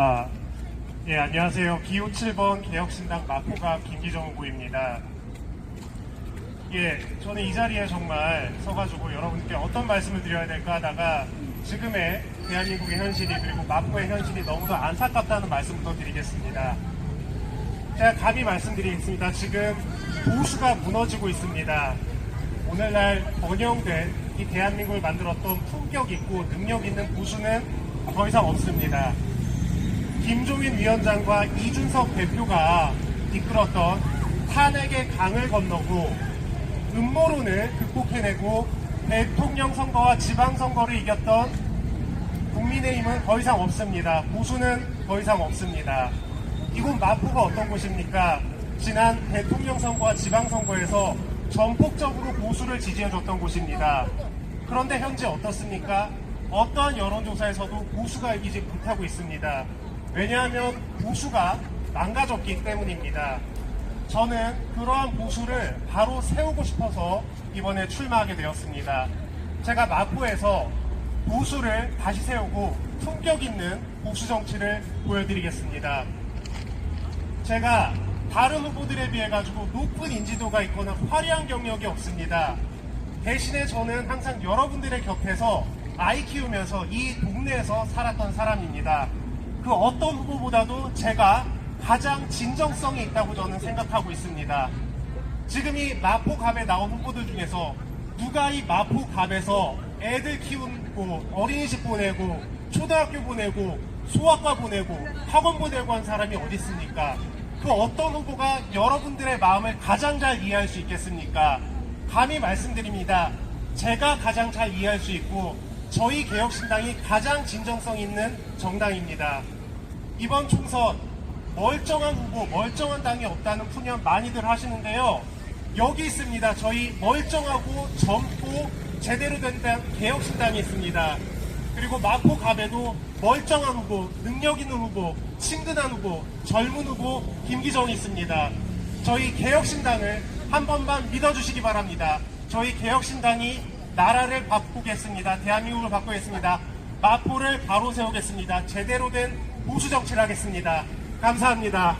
아, 예, 안녕하세요. 기호 7번 개혁신당 마포갑 김기정 후보입니다. 예, 저는 이 자리에 정말 서가지고 여러분께 어떤 말씀을 드려야 될까 하다가 지금의 대한민국의 현실이 그리고 마포의 현실이 너무도 안타깝다는 말씀부터 드리겠습니다. 제가 감히 말씀드리겠습니다. 지금 보수가 무너지고 있습니다. 오늘날 번영된 이 대한민국을 만들었던 품격 있고 능력 있는 보수는 더 이상 없습니다. 김종인 위원장과 이준석 대표가 이끌었던 탄핵의 강을 건너고 음모론을 극복해내고 대통령 선거와 지방선거를 이겼던 국민의힘은 더 이상 없습니다. 보수는 더 이상 없습니다. 이곳 마포가 어떤 곳입니까? 지난 대통령 선거와 지방선거에서 전폭적으로 보수를 지지해줬던 곳입니다. 그런데 현재 어떻습니까? 어떠한 여론조사에서도 보수가 이기지 못하고 있습니다. 왜냐하면 보수가 망가졌기 때문입니다. 저는 그러한 보수를 바로 세우고 싶어서 이번에 출마하게 되었습니다. 제가 마포에서 보수를 다시 세우고 품격 있는 보수 정치를 보여드리겠습니다. 제가 다른 후보들에 비해 가지고 높은 인지도가 있거나 화려한 경력이 없습니다. 대신에 저는 항상 여러분들의 곁에서 아이 키우면서 이 동네에서 살았던 사람입니다. 그 어떤 후보보다도 제가 가장 진정성이 있다고 저는 생각하고 있습니다. 지금 이 마포갑에 나온 후보들 중에서 누가 이 마포갑에서 애들 키우고 어린이집 보내고 초등학교 보내고 소아과 보내고 학원 보내고 한 사람이 어디 있습니까? 그 어떤 후보가 여러분들의 마음을 가장 잘 이해할 수 있겠습니까? 감히 말씀드립니다. 제가 가장 잘 이해할 수 있고 저희 개혁신당이 가장 진정성 있는 정당입니다. 이번 총선 멀쩡한 후보, 멀쩡한 당이 없다는 푸념 많이들 하시는데요. 여기 있습니다. 저희 멀쩡하고 젊고 제대로 된 당 개혁신당이 있습니다. 그리고 마포 갑에도 멀쩡한 후보, 능력 있는 후보, 친근한 후보, 젊은 후보 김기정이 있습니다. 저희 개혁신당을 한 번만 믿어주시기 바랍니다. 저희 개혁신당이 나라를 바꾸겠습니다. 대한민국을 바꾸겠습니다. 마포를 바로 세우겠습니다. 제대로 된 보수 정치를 하겠습니다. 감사합니다.